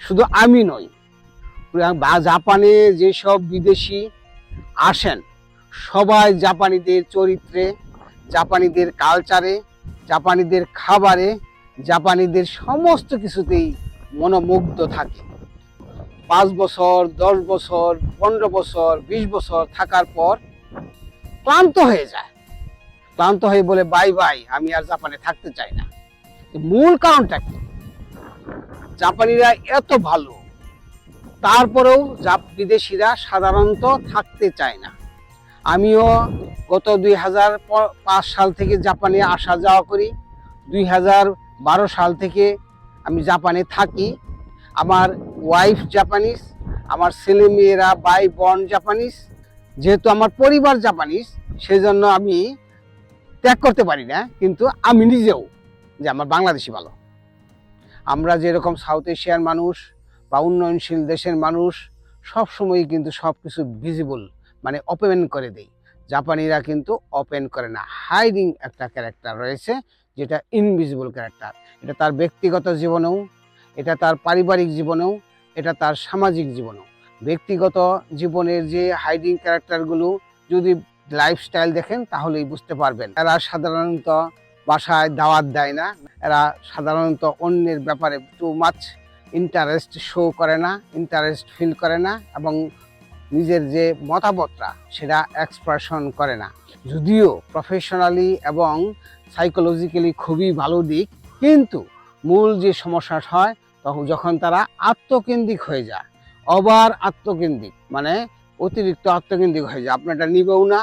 শুধু আমি নই বা জাপানে যেসব বিদেশি আসেন, সবাই জাপানিদের চরিত্রে, জাপানিদের কালচারে জাপানিদের খাবারে, জাপানিদের সমস্ত কিছুতেই মনোমুগ্ধ থাকে। পাঁচ বছর, দশ বছর, পনেরো বছর, বিশ বছর থাকার পর ক্লান্ত হয়ে যায়। ক্লান্ত হয়ে বলে, বাই বাই, আমি আর জাপানে থাকতে চাই না। মূল কারণটা কি? জাপানিরা এত ভালো, তারপরেও জাপ- বিদেশিরা সাধারণত থাকতে চায় না। আমিও গত দুই হাজার পাঁচ সাল থেকে জাপানে আসা যাওয়া করি। দুই হাজার বারো সাল থেকে আমি জাপানে থাকি। আমার ওয়াইফ জাপানিজ আমার ছেলে মেয়েরা ভাই বোন জাপানিজ যেহেতু আমার পরিবার জাপানিজ সেজন্য আমি ত্যাগ করতে পারি না, কিন্তু আমি নিজেও যে আমার বাংলাদেশি ভালো। আমরা যেরকম সাউথ এশিয়ার মানুষ বা উন্নয়নশীল দেশের মানুষ সব সময় কিন্তু সব কিছু ভিজিবল মানে ওপেন করে দেই। জাপানিরা কিন্তু ওপেন করে না। হাইডিং একটা ক্যারেক্টার রয়েছে, যেটা ইনভিজিবল ক্যারেক্টার এটা তার ব্যক্তিগত জীবনেও, এটা তার পারিবারিক জীবনেও, এটা তার সামাজিক জীবনেও। ব্যক্তিগত জীবনের যে হাইডিং ক্যারেক্টারগুলো যদি লাইফস্টাইল দেখেন, তাহলেই বুঝতে পারবেন। এরা সাধারণত বাসায় দাওয়াত দেয় না। এরা সাধারণত অন্যের ব্যাপারে টু মাছ ইন্টারেস্ট শো করে না ইন্টারেস্ট ফিল করে না এবং নিজের যে মতামতটা সেটা এক্সপ্রেশন করে না। যদিও প্রফেশনালি এবং সাইকোলজিক্যালি খুবই ভালো দিক, কিন্তু মূল যে সমস্যা হয়, তখন যখন তারা আত্মকেন্দ্রিক হয়ে যায় অবার আত্মকেন্দ্রিক মানে অতিরিক্ত আত্মকেন্দ্রিক হয়ে যায়। আপনারটা নিবেও না,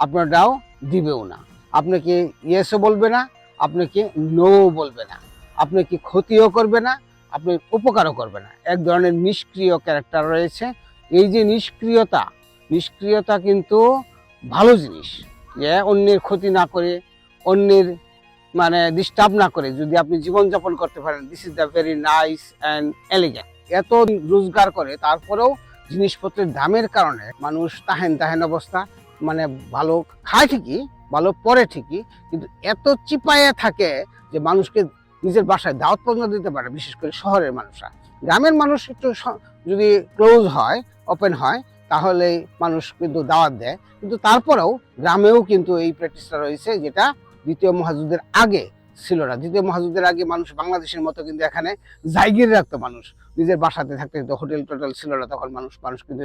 আপনারটাও দিবেও না। আপনাকে ইয়েসও বলবে না আপনাকে নো বলবে না। আপনাকে ক্ষতিও করবে না, আপনি উপকারও করবে না। এক ধরনের নিষ্ক্রিয় ক্যারেক্টার রয়েছে। এই যে নিষ্ক্রিয়তা নিষ্ক্রিয়তা কিন্তু ভালো জিনিস। যে অন্যের ক্ষতি না করে, অন্যের মানে ডিস্টার্ব না করে, যদি আপনি জীবনযাপন করতে পারেন this is the very nice and elegant এত রোজগার করে, তারপরেও জিনিসপত্রের দামের কারণে মানুষ তাহেন তাহেন অবস্থা মানে ভালো, খায় ঠিকই ভালো পরে ঠিকই, কিন্তু এত চিপায়ে থাকে যে মানুষকে নিজের বাসায় দাওয়াত পর্যন্ত দিতে পারে বিশেষ করে শহরের মানুষরা। গ্রামের মানুষ একটু যদি ক্লোজ হয় ওপেন হয়, তাহলে মানুষ কিন্তু দাওয়াত দেয়। কিন্তু তারপরেও গ্রামেও কিন্তু এই প্র্যাকটিসটা রয়েছে, যেটা দ্বিতীয় মহাযুদ্ধের আগে ছিল না। দ্বিতীয় মহাযুদ্ধের আগে মানুষ বাংলাদেশের মতো কিন্তু এখানে জায়গির রাখতো মানুষ। নিজের বাসাতে থাকতে তো হোটেল টোটেল ছিল না তখন মানুষ মানুষ কিন্তু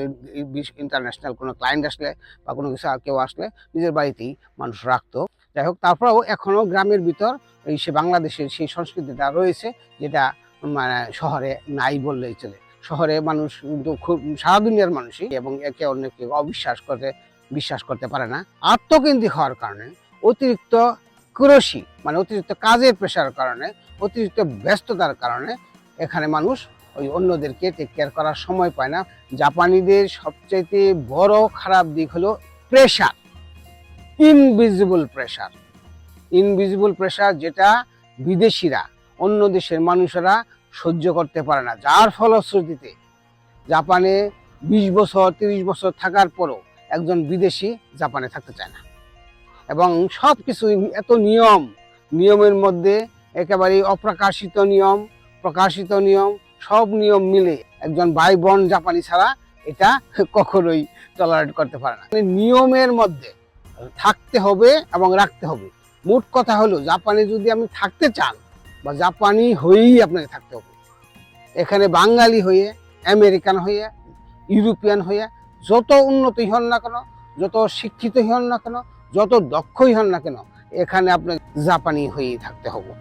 ইন্টারন্যাশনাল কোনো ক্লায়েন্ট আসলে বা কোনো কিছু কেউ আসলে নিজের বাড়িতেই মানুষ রাখতো। যাই হোক, তারপরেও এখনও গ্রামের ভিতর এই সে বাংলাদেশের সেই সংস্কৃতিটা রয়েছে যেটা মানে শহরে নাই বললেই চলে। শহরে মানুষ কিন্তু খুব, সারা দুনিয়ার মানুষই এবং একে অন্যকে অবিশ্বাস করতে, বিশ্বাস করতে পারে না। আত্মকেন্দ্রিক হওয়ার কারণে অতিরিক্ত কুরসি মানে অতিরিক্ত কাজের প্রেশার কারণে, অতিরিক্ত ব্যস্ততার কারণে এখানে মানুষ ওই অন্যদেরকে টেক কেয়ার করার সময় পায় না। জাপানিদের সবচাইতে বড় খারাপ দিক হলো pressure invisible pressure invisible pressure যেটা বিদেশিরা, অন্য দেশের মানুষেরা সহ্য করতে পারে না। যার ফলশ্রুতিতে জাপানে বিশ বছর, তিরিশ বছর থাকার পরও একজন বিদেশি জাপানে থাকতে চায় না। এবং সব কিছু এত নিয়ম, নিয়মের মধ্যে একেবারে অপ্রকাশিত নিয়ম, প্রকাশিত নিয়ম, সব নিয়ম মিলে একজন ভাই বোন জাপানি ছাড়া এটা কখনোই টলারেট করতে পারে না। মানে নিয়মের মধ্যে থাকতে হবে এবং রাখতে হবে। মোট কথা হলো, জাপানে যদি আপনি থাকতে চান বা জাপানি হয়েই আপনাকে থাকতে হবে। এখানে বাঙালি হয়ে, আমেরিকান হয়ে, ইউরোপিয়ান হয়ে, যত উন্নতি হন না কেন, যত শিক্ষিত হন না কেন যত দক্ষই হন না কেন এখানে আপনাকে জাপানি হয়েই থাকতে হবে।